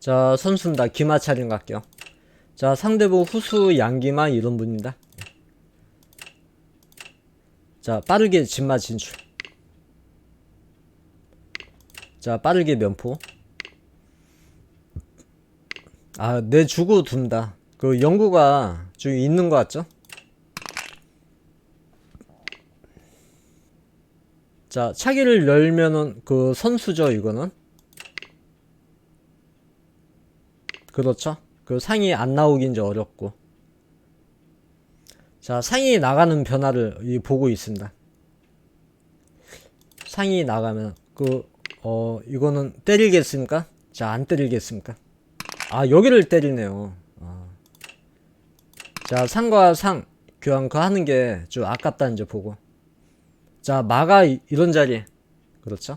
자, 선수입니다. 기마차림 갈게요. 자, 상대부 후수 양기마 이런 분입니다. 자, 빠르게 진마 진출. 자, 빠르게 면포. 아, 내 주고 둔다. 그 연구가 좀 있는 것 같죠? 자, 차기를 열면은 그 선수죠, 이거는. 그렇죠. 그 상이 안 나오긴 이제 어렵고. 자, 상이 나가는 변화를 이 보고 있습니다. 상이 나가면 그 어 이거는 때리겠습니까? 자, 안 때리겠습니까? 아, 여기를 때리네요. 아. 자, 상과 상 교환 그 하는 게 좀 아깝다 이제 보고. 자, 마가 이, 이런 자리. 그렇죠?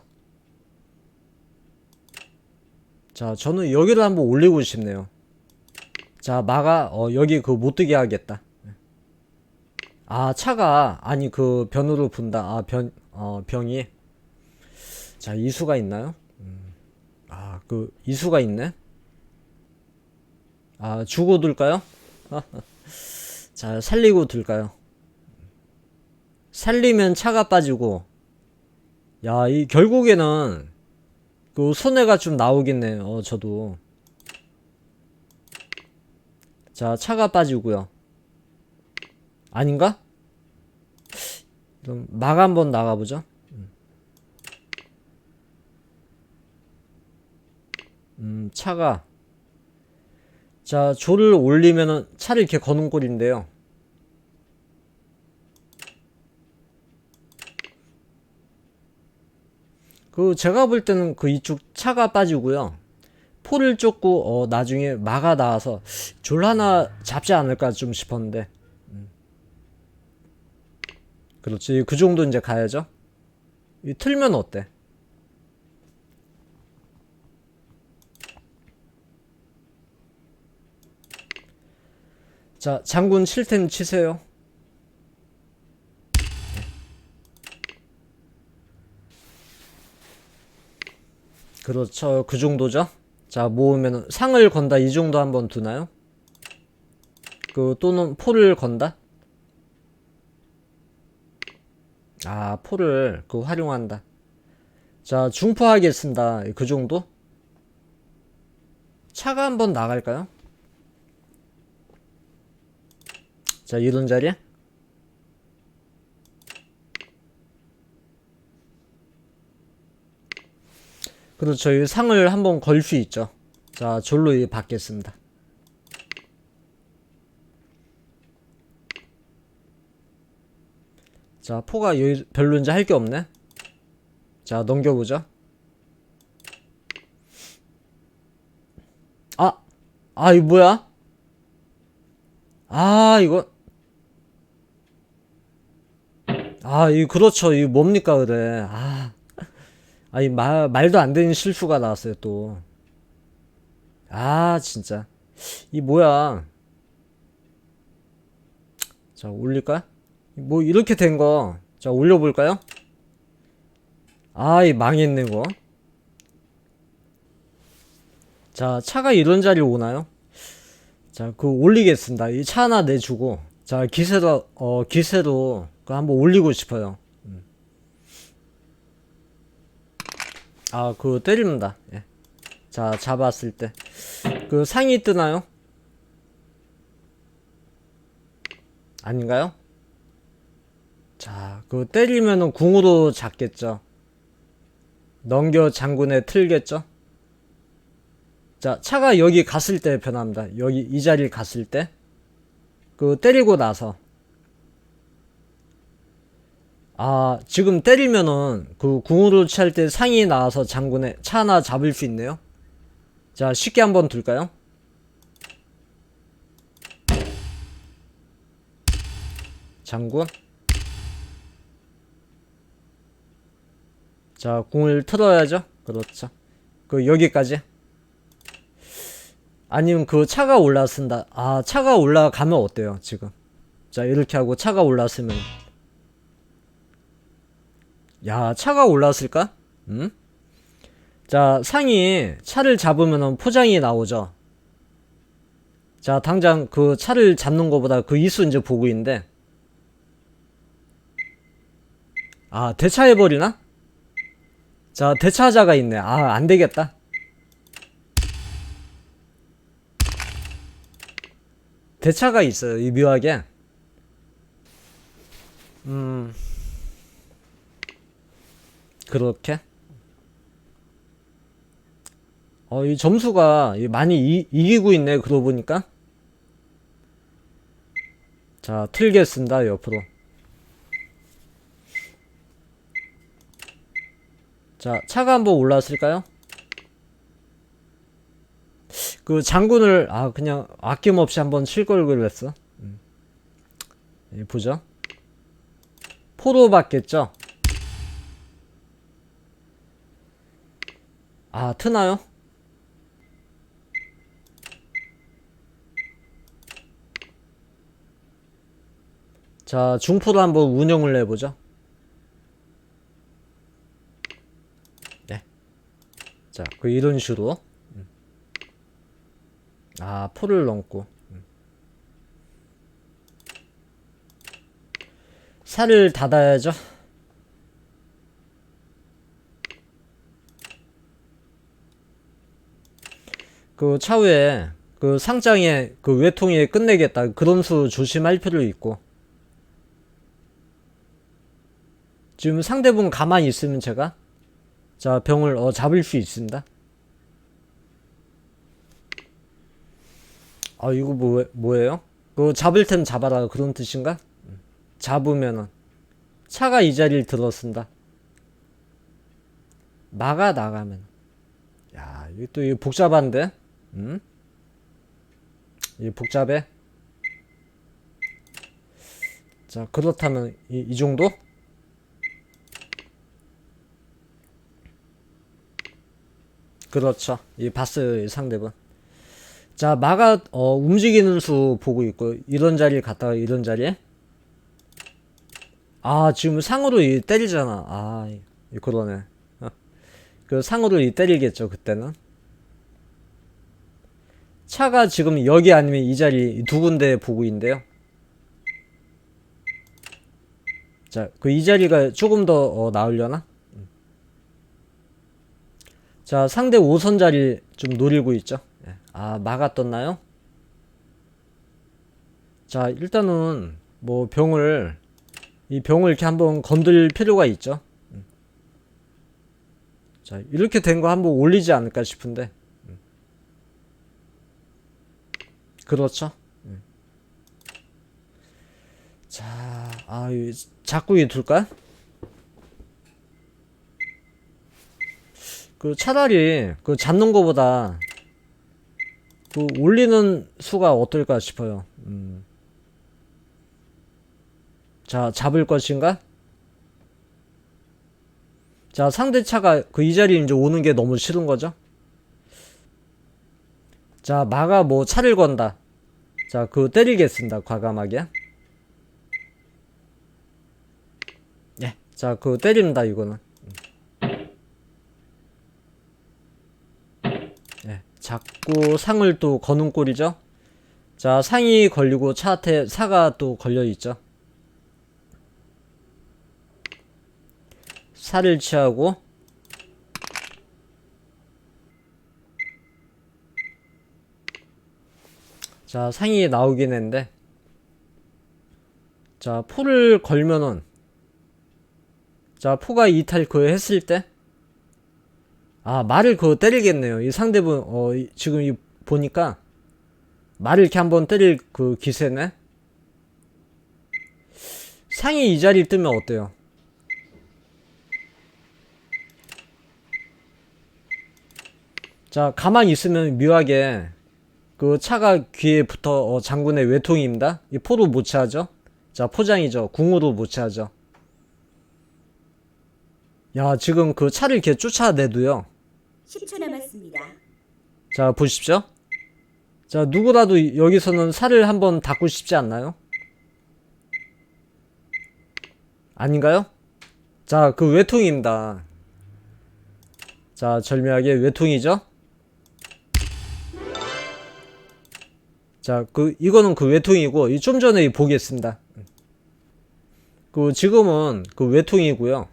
자, 저는 여기를 한번 올리고 싶네요. 자, 마가 어, 여기 그 못 뜨게 하겠다. 아, 차가 아니 그 변으로 분다. 아, 변 어, 병이 자, 이수가 있나요? 음. 아, 그 이수가 있네. 아, 주고 둘까요? 자, 살리고 둘까요? 살리면 차가 빠지고 야, 이 결국에는 그 손해가 좀 나오겠네. 어, 저도. 자, 차가 빠지고요. 아닌가? 그럼 막 한번 나가보죠. 음. 음, 차가 자, 조를 올리면은 차를 이렇게 거는 꼴인데요. 그 제가 볼 때는 그 이쪽 차가 빠지고요. 포를 쫓고 어 나중에 마가 나와서 졸 하나 잡지 않을까 좀 싶었는데. 음. 그렇지. 그 정도 이제 가야죠. 이 틀면 어때? 자, 장군 7템 치세요. 그렇죠. 그 정도죠. 자, 모으면 상을 건다 이 정도 한번 두나요? 그 또는 포를 건다? 아, 포를 그 활용한다. 자, 중포하겠습니다. 그 정도? 차가 한번 나갈까요? 자, 이런 자리에? 그렇죠. 이 상을 한번 걸 수 있죠. 자, 졸로 이 받겠습니다. 자, 포가 여기 별로 이제 할 게 없네. 자, 넘겨보죠. 아, 아, 이거 뭐야? 아, 이거. 아, 이 그렇죠. 이 뭡니까, 그래. 아. 아니, 말, 말도 안 되는 실수가 나왔어요, 또. 아, 진짜. 이 뭐야. 자, 올릴까? 뭐, 이렇게 된 거. 자, 올려볼까요? 아, 이 망했네, 거. 자, 차가 이런 자리 오나요? 자, 그 올리겠습니다. 이 차 하나 내주고. 자, 기세로, 어, 기세로 그 한번 올리고 싶어요. 음. 아, 그거 때립니다. 예. 자, 잡았을 때. 그 상이 뜨나요? 아닌가요? 자, 그 때리면은 궁으로 잡겠죠. 넘겨 장군에 틀겠죠? 자, 차가 여기 갔을 때 변합니다. 여기 이 자리에 갔을 때. 그 때리고 나서. 아, 지금 때리면은 그 궁으로 찰때 상이 나와서 장군에 차 하나 잡을 수 있네요. 자, 쉽게 한번 둘까요? 장군. 자, 궁을 틀어야죠. 그렇죠. 그 여기까지. 아니면 그 차가 올라선다. 아, 차가 올라가면 어때요, 지금? 자, 이렇게 하고 차가 올랐으면. 야, 차가 올랐을까? 음? 자, 상이 차를 잡으면 포장이 나오죠. 자, 당장 그 차를 잡는 것보다 그 이수 이제 보고 있는데. 아, 대차해버리나? 자, 대차자가 있네. 아, 안 되겠다. 대차가 있어요, 이 묘하게. 음. 그렇게? 어, 이 점수가 이- 많이 이, 이기고 있네, 그러고 보니까. 자, 틀겠습니다, 옆으로. 자, 차가 한번 올라왔을까요? 그 장군을, 아, 그냥 아낌없이 한번 칠 걸 그랬어. 음. 예, 보죠. 포로 받겠죠? 아, 트나요? 자, 중포로 한번 운영을 해보죠. 네. 자, 그 이런 식으로. 음. 아, 포를 넘고. 음. 살을 닫아야죠. 그 차후에 그 상장에 그 외통에 끝내겠다. 그런 수 조심할 필요 있고. 지금 상대분 가만히 있으면 제가 자 병을 어 잡을 수 있습니다. 아 이거 뭐 뭐예요? 그 잡을 템 잡아라. 그런 뜻인가? 잡으면은. 차가 이 자리를 들었습니다. 막아 나가면. 야 이거 또 복잡한데 음? 이 복잡해? 자 그렇다면 이, 이 정도? 그렇죠. 이이 상대분. 자 마가 어, 움직이는 수 보고 있고 이런 자리를 갔다가 이런 자리에? 아 지금 상으로 이 때리잖아. 아 그러네. 어. 그 상으로 이 때리겠죠 그때는 차가 지금 여기 아니면 이 자리 이두 군데 보고 있는데요 자 그 이 자리가 조금 더 어, 나으려나 음. 자 상대 5선 자리 좀 노리고 있죠 예. 아 떴나요 자 일단은 뭐 병을 이 병을 이렇게 한번 건들 필요가 있죠 음. 자 이렇게 된 거 한번 올리지 않을까 싶은데 음. 그렇죠 음. 자, 아, 이 자꾸 이 둘까? 그 차라리 그 잡는 거보다 그 올리는 수가 어떨까 싶어요. 음. 자, 잡을 것인가? 자, 상대 차가 그 이 자리에 이제 오는 게 너무 싫은 거죠? 자, 마가 뭐 차를 건다. 자, 그거 때리겠습니다. 과감하게. 예. 자, 그거 때립니다. 이거는. 예. 자꾸 상을 또 거는 꼴이죠. 자, 상이 걸리고 차한테 사가 또 걸려 있죠. 살을 취하고 자, 상이 나오긴 했는데 자, 포를 걸면은 자, 포가 이탈 그 했을 때 아, 말을 그거 때리겠네요. 이 상대분 어 이- 지금 이 보니까 말을 이렇게 한번 때릴 그 기세네. 상이 이 자리 뜨면 어때요? 자, 가만히 있으면 묘하게 그 차가 귀에 붙어 어, 장군의 외통입니다. 이 포로 못 차죠? 자, 포장이죠. 궁으로 못 차죠. 야, 지금 그 차를 이렇게 쫓아내도요. 10초 남았습니다. 자, 보십시오. 자, 누구라도 여기서는 살을 한번 닦고 싶지 않나요? 아닌가요? 자, 그 외통입니다. 자, 절묘하게 외통이죠? 자, 그, 이거는 그 외통이고, 이좀 전에 보겠습니다. 그, 지금은 그 외통이고요.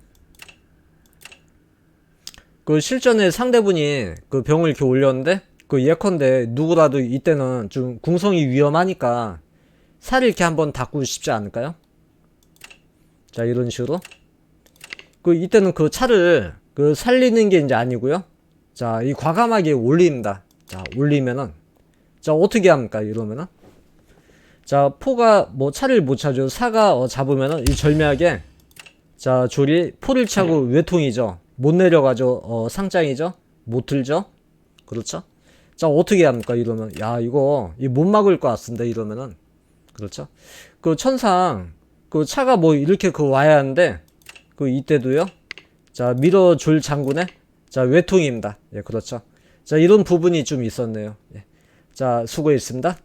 그 실전에 상대분이 그 병을 이렇게 올렸는데, 그 예컨대 누구라도 이때는 좀 궁성이 위험하니까 살을 이렇게 한번 닦고 싶지 않을까요? 자, 이런 식으로. 그 이때는 그 차를 그 살리는 게 이제 아니고요. 자, 이 과감하게 올립니다. 자, 올리면은 자, 어떻게 합니까? 이러면은 자, 포가 뭐 차를 못 차죠. 사가 어, 잡으면은 이 절묘하게 자, 조리 포를 차고 외통이죠. 못 내려가죠. 어, 상장이죠. 못 들죠. 그렇죠? 자, 어떻게 합니까? 이러면 야, 이거 이 못 막을 것 같습니다. 이러면은 그렇죠? 그 천상 그 차가 뭐 이렇게 그 와야 하는데 그 이때도요. 자, 밀어줄 장군의 자, 외통입니다. 예, 그렇죠. 자, 이런 부분이 좀 있었네요. 예. 자, 수고했습니다.